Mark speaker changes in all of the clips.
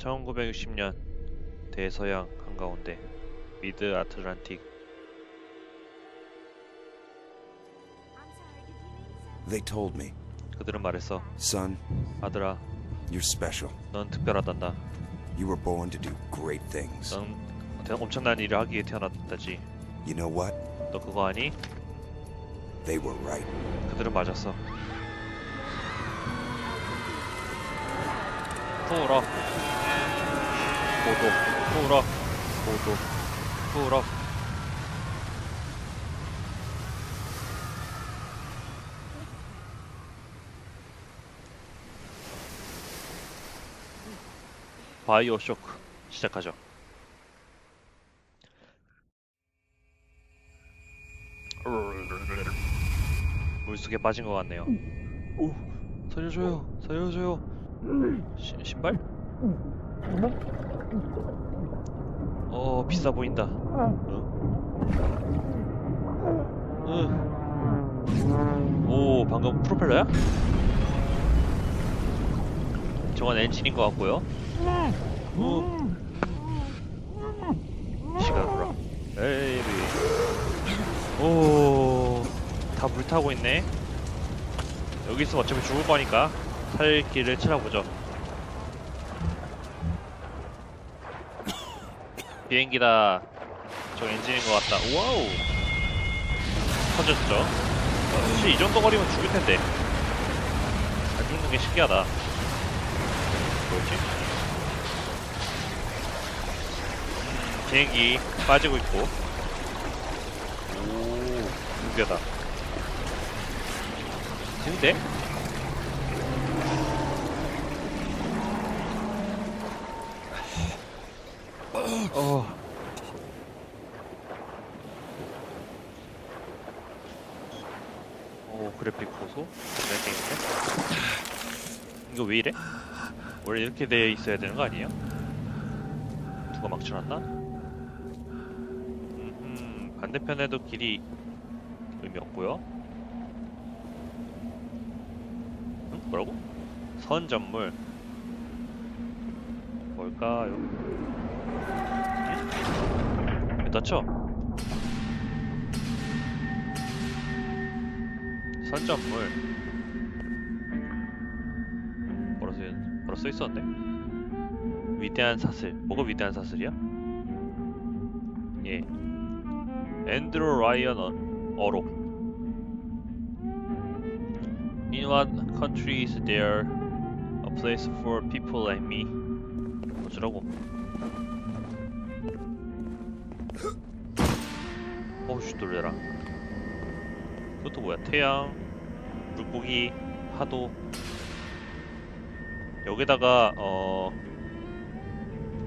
Speaker 1: 1960년 대서양 한가운데 미드 아틀란틱
Speaker 2: They told me,
Speaker 1: 그들은 말했어
Speaker 2: son,
Speaker 1: 아들아
Speaker 2: you're special.
Speaker 1: 넌 특별하단다
Speaker 2: You were born to do great things.
Speaker 1: 넌 대- 엄청난 일을 하기에 태어났다지
Speaker 2: You know what?
Speaker 1: 너 그거 아니?
Speaker 2: They were right.
Speaker 1: 그들은 맞았어 풀어 보도 풀어 보도 풀어. 바이오 쇼크 시작하죠. 물속에 빠진 것 같네요. 오 살려줘요 살려줘요. 시, 신발? 어 비싸 보인다 응. 응. 오 방금 프로펠러야? 저건 엔진인 것 같고요 오. 시간으로 에이비 오 다 불타고 있네 여기 있으면 어차피 죽을 거니까 살 길을 찾아보죠. 비행기다. 저 엔진인 것 같다. 와우. 터졌죠. 어, 사실 이 정도 거리면 죽을 텐데. 안 죽는 게 신기하다. 뭐였지? 음, 비행기 빠지고 있고. 오, 무게다. 근데? 어. 오 그래픽 보소? 네, 게임인데? 이거 왜 이래? 원래 이렇게 돼 있어야 되는 거 아니에요? 누가 막 쳐놨나? 음, 반대편에도 길이 의미 없고요. 응? 뭐라고? 선 전물 뭘까요? 닫혀? 선전물 뭐라 써, 뭐라 써 있었는데? 위대한 사슬 뭐가 위대한 사슬이야? 예 앤드로 라이언 어, 어록 In what country is there a place for people like me? 어쩌라고? 어우씨 놀래라. 그것도 뭐야? 태양, 물고기, 파도. 여기다가 어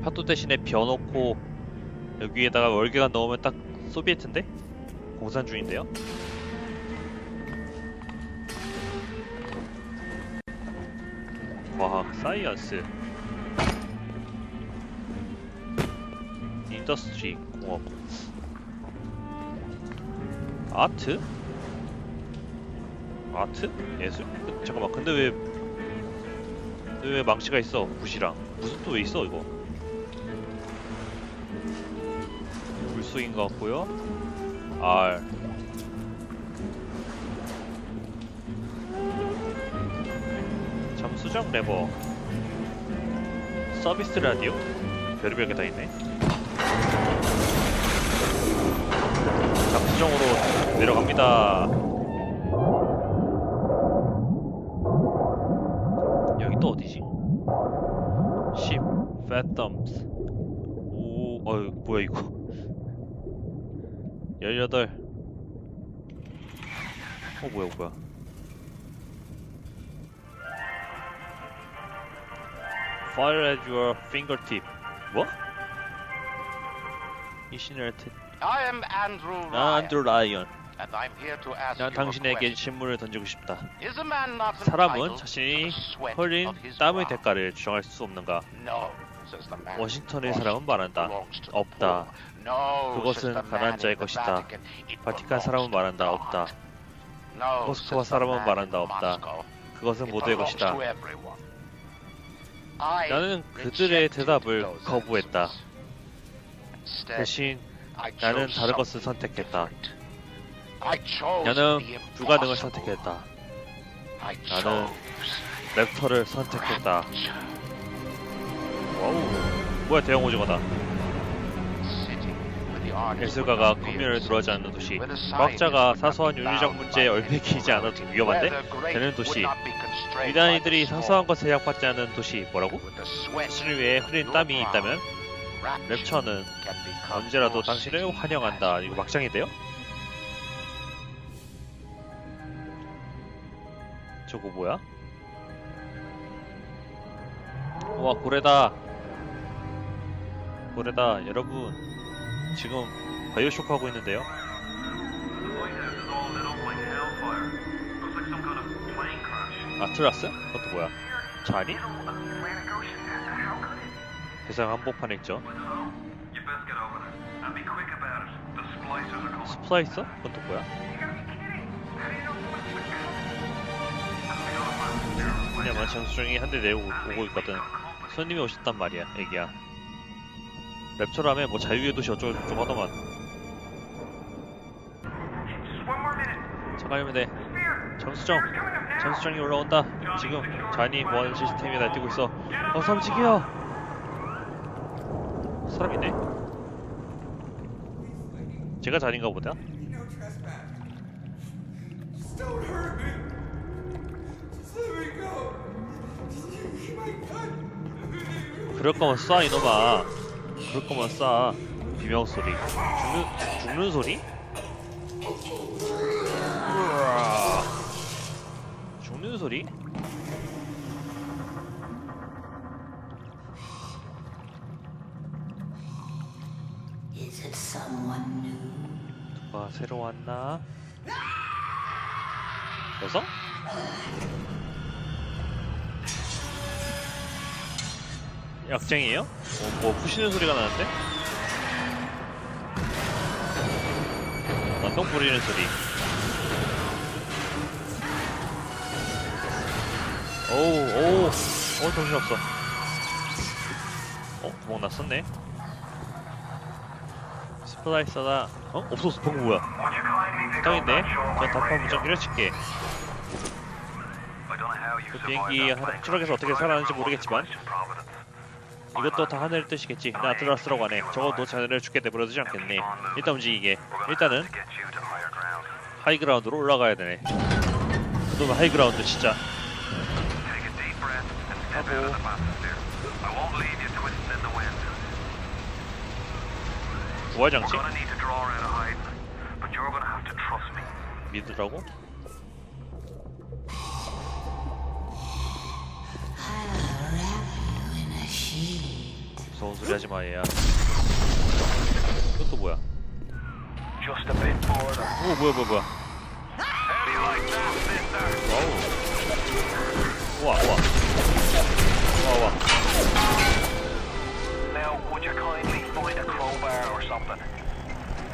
Speaker 1: 파도 대신에 벼 넣고 여기에다가 월계관 넣으면 딱 소비에트인데? 공산 중인데요? 과학, 사이언스, 인더스트리, 공업, 아트? 아트? 예술? 그, 잠깐만, 근데 왜, 근데 왜 망치가 있어? 붓이랑. 붓은 또왜 있어, 이거? 물속인 것 같고요. R. 잠수정 레버 서비스 라디오 별의별 게 다 있네 수정으로 내려갑니다 여기 또 어디지? 10 fathoms 오 어이 뭐야 이거 18 어 뭐야 뭐야 Fire at your fingertip. 뭐? 이신을테
Speaker 3: I am Andrew Ryan,
Speaker 1: 나 안드루 라이언.
Speaker 3: and I'm here to ask
Speaker 1: 난
Speaker 3: you a
Speaker 1: 당신에게
Speaker 3: question.
Speaker 1: 질문을 던지고 싶다.
Speaker 3: Is a man not
Speaker 1: 사람은
Speaker 3: entitled
Speaker 1: 자신이
Speaker 3: sweat
Speaker 1: 흘린
Speaker 3: of his
Speaker 1: 땀의
Speaker 3: brow?
Speaker 1: 대가를 주장할 수 없는가?
Speaker 3: No, says the man.
Speaker 1: 워싱턴의 사람은 말한다.
Speaker 3: belongs to the
Speaker 1: 없다.
Speaker 3: poor. No,
Speaker 1: 그것은 가난한 자의
Speaker 3: the
Speaker 1: 것이다.
Speaker 3: Vatican. It
Speaker 1: 바티칸
Speaker 3: belongs
Speaker 1: 사람은
Speaker 3: to
Speaker 1: 말한다.
Speaker 3: God.
Speaker 1: 없다.
Speaker 3: No,
Speaker 1: 모스크바
Speaker 3: says the
Speaker 1: 사람은
Speaker 3: man
Speaker 1: 말한다. 없다.
Speaker 3: Moscow.
Speaker 1: 그것은
Speaker 3: It
Speaker 1: 모두의
Speaker 3: belongs
Speaker 1: 것이다.
Speaker 3: to everyone. I
Speaker 1: 나는 그들의
Speaker 3: rejected
Speaker 1: 대답을
Speaker 3: those
Speaker 1: 거부했다.
Speaker 3: answers. Instead,
Speaker 1: 대신 나는 다른 것을 선택했다. 나는 불가능을. 선택했다. 나는 랩터를 선택했다. 와우. 뭐야 대형 오징어다. 예술가가
Speaker 3: fear
Speaker 1: 들어하지 않는 도시. 과학자가 사소한 윤리적 문제에
Speaker 3: any
Speaker 1: 않아도 위험한데 되는 도시. 위대한 이들이
Speaker 3: the
Speaker 1: 사소한. 것에 제약받지 않는 도시. 뭐라고? 당신을 위해 흐린 땀이 있다면 랩처는 언제라도 당신을 환영한다. 이거 막장인데요? 저거 뭐야? 와 고래다. 고래다. 여러분 지금 바이오쇼크 하고 있는데요. 아트라스? 그것도 뭐야? 자니? 세상 한복판에 있죠. 스플라이서? 그건 또 뭐야?
Speaker 4: Code?
Speaker 1: 왜냐면 장수정이 한 대 내고 오고 있거든. 손님이 오셨단 말이야, 애기야. 랩처라며 뭐 자유의 도시 하더만.
Speaker 4: One more minute.
Speaker 1: 잠깐이면 돼. 장수정. 장수정이 올라온다. 지금 잔이 뭐하는 시스템이 날뛰고 있어. 어서 움직여! 사람 있네? 제가 잔인가 보다. 그럴 거면 쏴, 이놈아. 그럴 거면 쏴. 비명 소리. 죽는, 죽는 소리? 죽는 소리? 누가 새로 왔나? 여성? 약쟁이에요? 어, 뭐 부시는 소리가 나는데? 완동 부리는 소리. 오우, 오우, 어, 정신없어. 어, 구멍 났었네. 스플라이서다. 어? 없었어, 방금 뭐야? 땅인데?
Speaker 4: that short
Speaker 1: 저
Speaker 4: wave
Speaker 1: 단판
Speaker 4: radio?
Speaker 1: 무전기를 칠게.
Speaker 4: I don't know how you
Speaker 1: 그 비행기
Speaker 4: plane
Speaker 1: 추락해서 어떻게 살아났는지 모르겠지만. 이것도 다 하늘의 뜻이겠지. 나 들어왔으라고 하네. 적어도 자네를 죽게 내버려두지 않겠네. 일단 움직이게. 일단은. 하이그라운드로 올라가야 되네. 그놈의 하이그라운드 진짜.
Speaker 4: A deep breath and step out of the bathysphere. I won't leave you twisting in the wind. We're
Speaker 1: 부활장치? 믿으라고? 무서운 소리 하지 마, 얘야. 이것도 뭐야? 오, 뭐야, 뭐야, 뭐야. 와우. 우와, 우와. 우와, 우와.
Speaker 4: Now, would you kindly find a crowbar or something?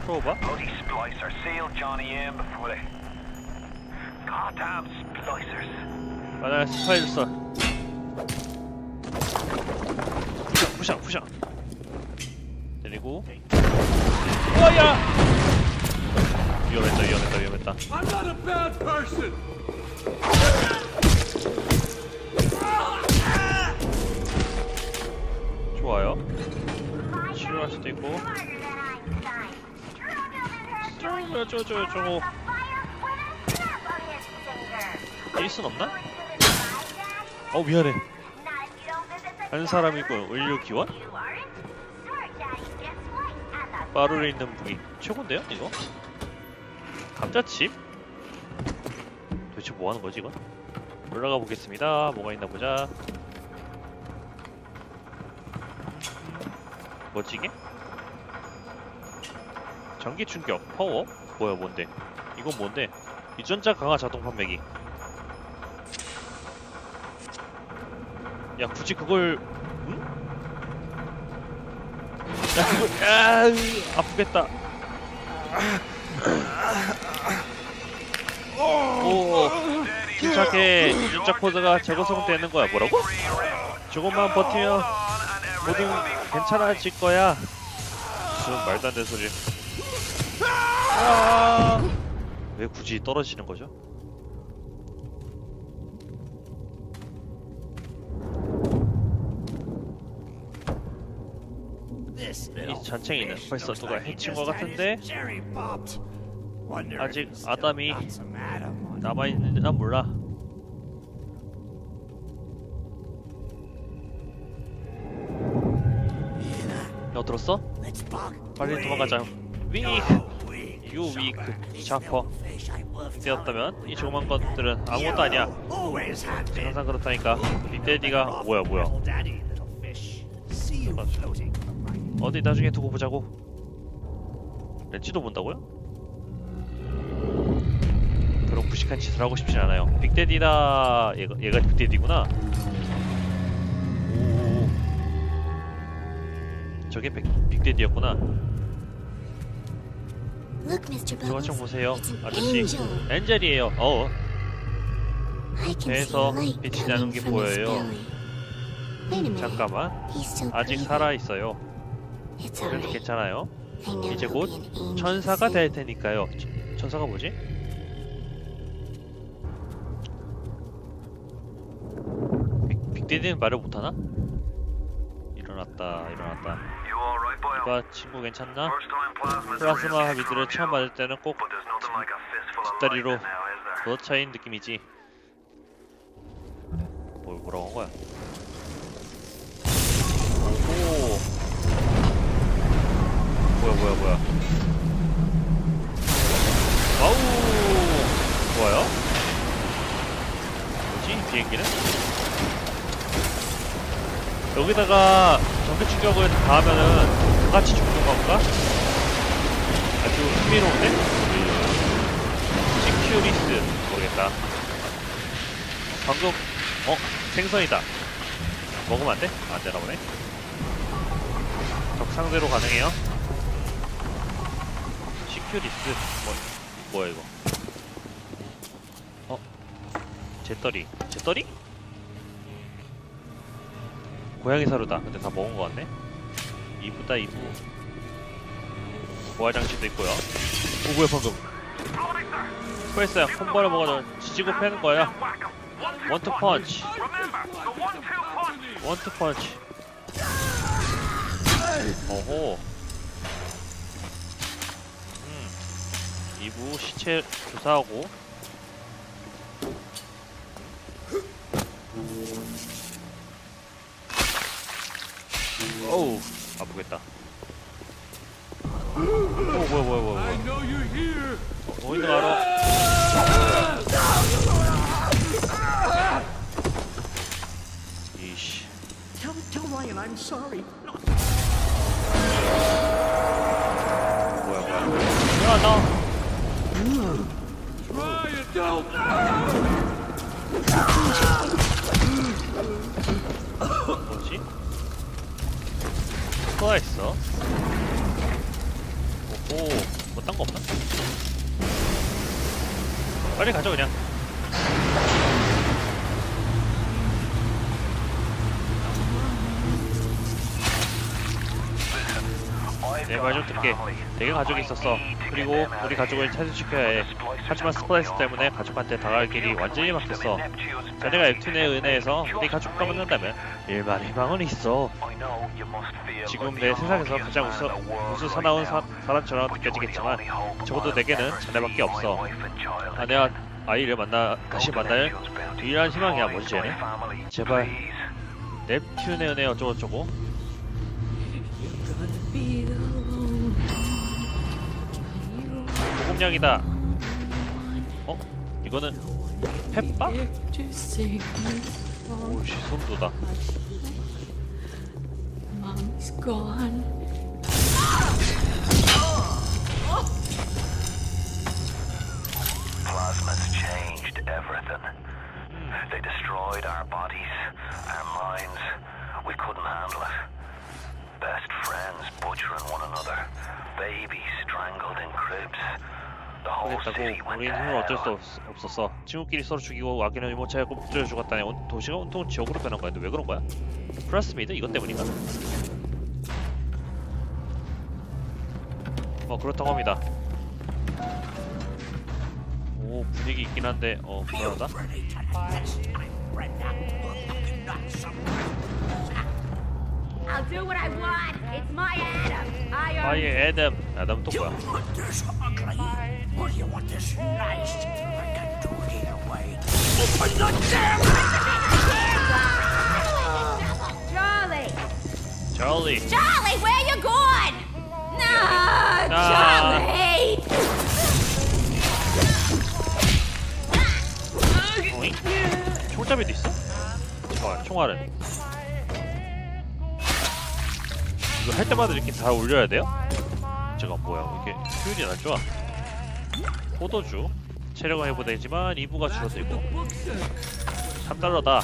Speaker 1: 프로봐?
Speaker 4: Bloody splicer sealed Johnny in before they... Goddamn splicers.
Speaker 1: 아, 나 스파이를 써. 푸샹, 푸샹, 푸샹. 때리고. 와야! 위험했다, 위험했다, 위험했다.
Speaker 5: I'm not a bad person.
Speaker 1: 좋아요. 치료할 수도 있고. 저거, 저거. 일순 없나? 어, 미안해. 한 사람이고 의료 기원? 빠루에 있는 무기 최고인데요 이거? 감자칩? 도대체 뭐 하는 거지 이건? 올라가 보겠습니다 뭐가 있나 보자 뭐지 이게? 전기 충격 파워? 뭐야 뭔데? 이건 뭔데? 유전자 강화 자동 판매기 야 굳이 그걸 응? 야 그걸 아 아프겠다 오 침착해 유전자 코드가 재구성되는 거야 뭐라고? 조금만 버티면 모든 괜찮아질 거야. 무슨 말도 안 되는 소리. 아! 왜 굳이 떨어지는 거죠? 이 잔챙이는 벌써 누가 해친 것 같은데 아직 아담이 남아있는지는 몰라. 들었어? 빨리 도망가자. 위크! 유 위크 자퍼 되었다면 이 조그만 것들은 아무것도 아니야. 항상 그렇다니까. 빅데디가 뭐야 뭐야. 어디 나중에 두고 보자고. 렌치도 본다고요? 그런 무식한 짓을 하고 싶진 않아요. 빅데디다. 얘가, 얘가 빅데디구나. 저게 빅, 빅데디였구나. 저것 좀. 보세요, 아저씨. 엔젤이에요. 어, 배에서 빛이 나는 게 보여요. 잠깐만. 아직. 살아 있어요. 그래도. 괜찮아요. 이제 곧 천사가. 될 테니까요. 천- 천사가 뭐지? 빅- 빅데디는 말을 못하나? 일어났다, 일어났다.
Speaker 4: You all right, boy?
Speaker 1: 누가 친구 괜찮나? 플라스마
Speaker 4: secret
Speaker 1: 처음. 받을 때는 꼭 뒷다리로? 도어차인 느낌이지. 뭐 뭐라고 한 거야? 오. 뭐야 뭐야 뭐야? 와우. 좋아요. 뭐지 비행기는? 여기다가 전기 충격을 가하면은 다 같이 죽는 건가? 아주 흥미로운데? 시큐리스 모르겠다. 방금 어 생선이다. 먹으면 안 돼? 안 되나 보네. 적 상대로 가능해요. 시큐리스 뭐 뭐야 이거? 어 제떨이 제떨이? 고양이 사료다. 근데 다 먹은 거 같네. 이부다 이부. 보아 장치도 있고요. 오 뭐야 방금? 스페이스야 콤보를 먹어도 지지고 패는 거야. 원투 펀치. 원투 펀치. 오호. 음. 2부 시체 조사하고. 어우 아프겠다. 오 뭐야 뭐야 뭐야 뭐야. 어, 어디서 알아? 이씨.
Speaker 6: Tell, tell Ryan I'm sorry.
Speaker 1: 뭐야 뭐야. 야 나. 뭐지? 뭐가 있어? 오호, 뭐딴 거 없나? 빨리 가자 그냥. 내 말 좀 듣게. 내게 가족이 있었어. 그리고 우리 가족을 탈출시켜야 해. 하지만 스플라이스 때문에 가족한테 다가갈 길이 완전히 막혔어. 자네가 앱툰에 은혜해서 우리 가족과 만난다면 일만 희망은 있어. 지금 내 세상에서 가장 우수, 우수사나운 사, 사람처럼 느껴지겠지만 적어도 내게는 자네밖에 없어. 아내와 아이를 만나 다시 만날 유일한 희망이야 뭐지 쟤네? 제발 넵튠의 은혜 어쩌고저쩌고 고공량이다 어? 이거는 펫바? 오씨 손도다
Speaker 7: Mom's gone.
Speaker 3: Plasma's changed everything. They destroyed our bodies, our minds. We couldn't handle it. Best friends butchering one another. Babies strangled in cribs.
Speaker 1: 하겠다고 우린 힘을 어쩔 수 없, 없었어 친구끼리 서로 죽이고 아기는 이모차고 무드려 죽었다니 온, 도시가 온통 지옥으로 변한 거야 근데 왜 그런 거야? 플라스미드? 이것 때문인가? 어 그렇다고 합니다 오 분위기 있긴 한데 어 불안하다
Speaker 8: I'll do what I want. It's my Adam. I own
Speaker 1: 아예 애덤 애덤 또 뭐야
Speaker 9: or you want this nice? I can do it either way. Open the damn
Speaker 8: Charlie.
Speaker 1: charlie
Speaker 8: Charlie, where you going? No,
Speaker 1: Ah.
Speaker 8: Charlie.
Speaker 1: 어잉? 총잡이도 있어? 잠깐만 총알은 이거 할 때마다 이렇게 다 올려야 돼요? 잠깐 뭐야 왜 이렇게 효율이 안 좋아 포도주 체력은 회복되지만 2부가 줄어들고 3달러다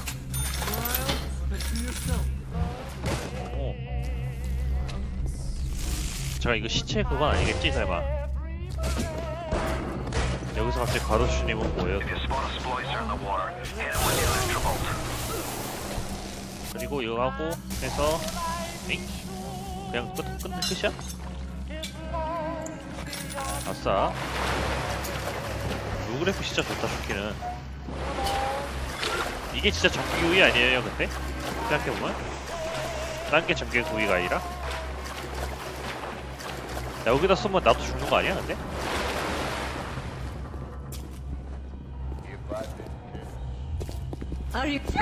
Speaker 1: 오. 잠깐 이거 시체 그건 아니겠지 설마 여기서 갑자기 가로수님은 뭐예요? 그리고 이거 하고 해서 잉? 그냥 끝, 끝, 끝이야? 아싸 루그래프 진짜 좋다 좋기는 이게 진짜 전기 구이 아니에요 근데? 생각해보면? 딴 게 전기 구이가 아니라? 야, 여기다 쏘면 나도 죽는 거 아니야 근데?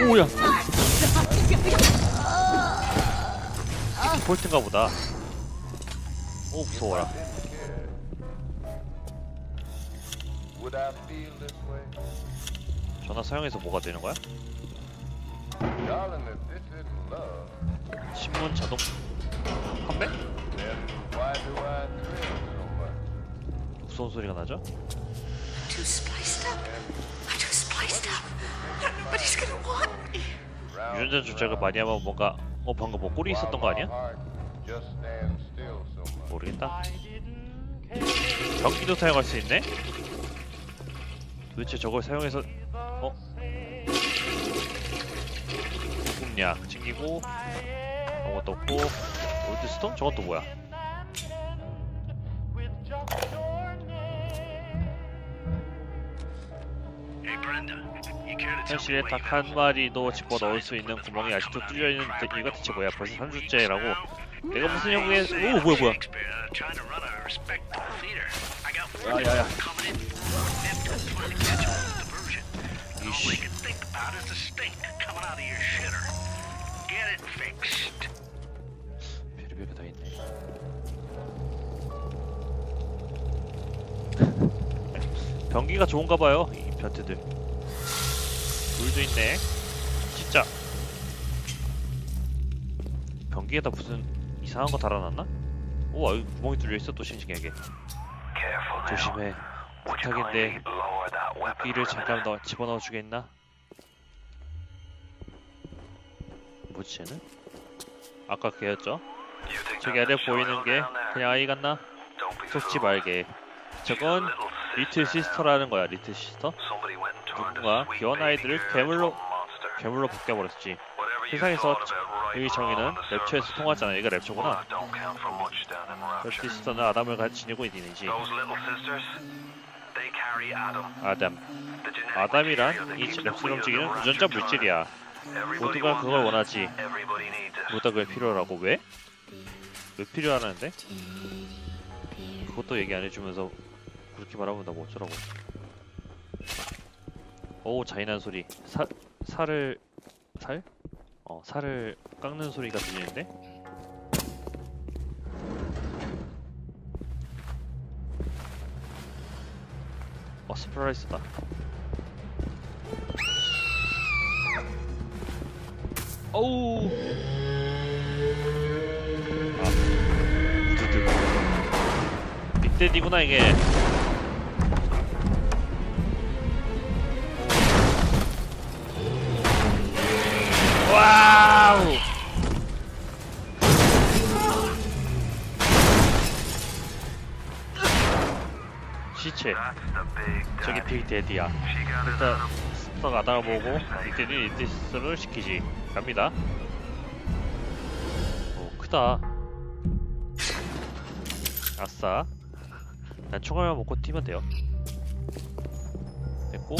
Speaker 1: 오야. 폴트인가 보다. 오 무서워라
Speaker 5: Would I feel this way?
Speaker 1: 전화 사용해서 뭐가 되는 거야?
Speaker 5: Darling, if this isn't love,
Speaker 1: 신문 자동 판매?
Speaker 5: then why do I thrill so much?
Speaker 1: 무서운 소리가 나죠?
Speaker 9: Too spliced up. I'm too spliced up. Nobody's gonna want me.
Speaker 1: 유전자 조작을 많이 하면 뭔가 어 방금 뭐 꼴이 있었던 거 아니야?
Speaker 5: Heart just stands still so much.
Speaker 1: 모르겠다 전기도 사용할 수 있네? 도대체 저걸 사용해서 어? 구급약 챙기고 아무것도 없고 올드스톤? 저건 또 뭐야? 현실에 닭 한 마리도 집어넣을 수 있는 구멍이 아직도 뚫려있는 데- 이거 대체 뭐야 벌써 3주째라고 내가 무슨 영국에 오 뭐야 뭐야
Speaker 3: Shakespeare trying to run a respectable theater. I got
Speaker 1: 야,
Speaker 3: word
Speaker 1: 야, 야.
Speaker 3: All
Speaker 1: 이씨
Speaker 3: can think about is the stink coming out of your shitter. Get it fixed.
Speaker 1: 별의별 게다 있네 변기가 좋은가 봐요 이 변태들 물도 있네 진짜 변기에다 무슨 이상한 거 달아놨나? 우와 여기 구멍이 뚫려 있어 또 신기하게
Speaker 3: Careful now.
Speaker 1: 조심해 부탁인데
Speaker 3: a
Speaker 1: 잠깐? 넣어 집어넣어 주겠나? 뭐지 쟤는? 아까 걔였죠? 저기 아래 보이는 게? 그냥 아이 같나? 속지. 말게 저건 리틀 시스터라는 거야 리틀 시스터? 누군가 귀여운 아이들을 괴물로. 괴물로 바뀌어버렸지 세상에서
Speaker 3: or
Speaker 1: 정의는 랩처에서 통하잖아 얘가 랩처구나
Speaker 3: Rapture.
Speaker 1: 시스터는 아담을 같이 지니고 있는지 아담 아담이란 이
Speaker 3: wheels
Speaker 1: 움직이는 유전자 물질이야 모두가 그걸. 원하지. 모두가 그게 필요하라고 왜? 왜 필요하는데? 그것도 얘기 안 해주면서 그렇게 말하면 나뭐 어쩌라고 오 잔인한 소리 사, 살을 살? 어 살을 깎는 소리가 들리는데? 어 스프라이스다. 어우. 아 빅데디구나 이게
Speaker 4: big
Speaker 1: 저기
Speaker 4: daddy.
Speaker 1: 빅 데디야.
Speaker 4: She got us
Speaker 1: 일단
Speaker 4: of
Speaker 1: 스터가 알아보고 이들이 이디스를 시키지. 갑니다. 오 크다. 아싸. 난 총알만 먹고 뛰면 돼요. 됐고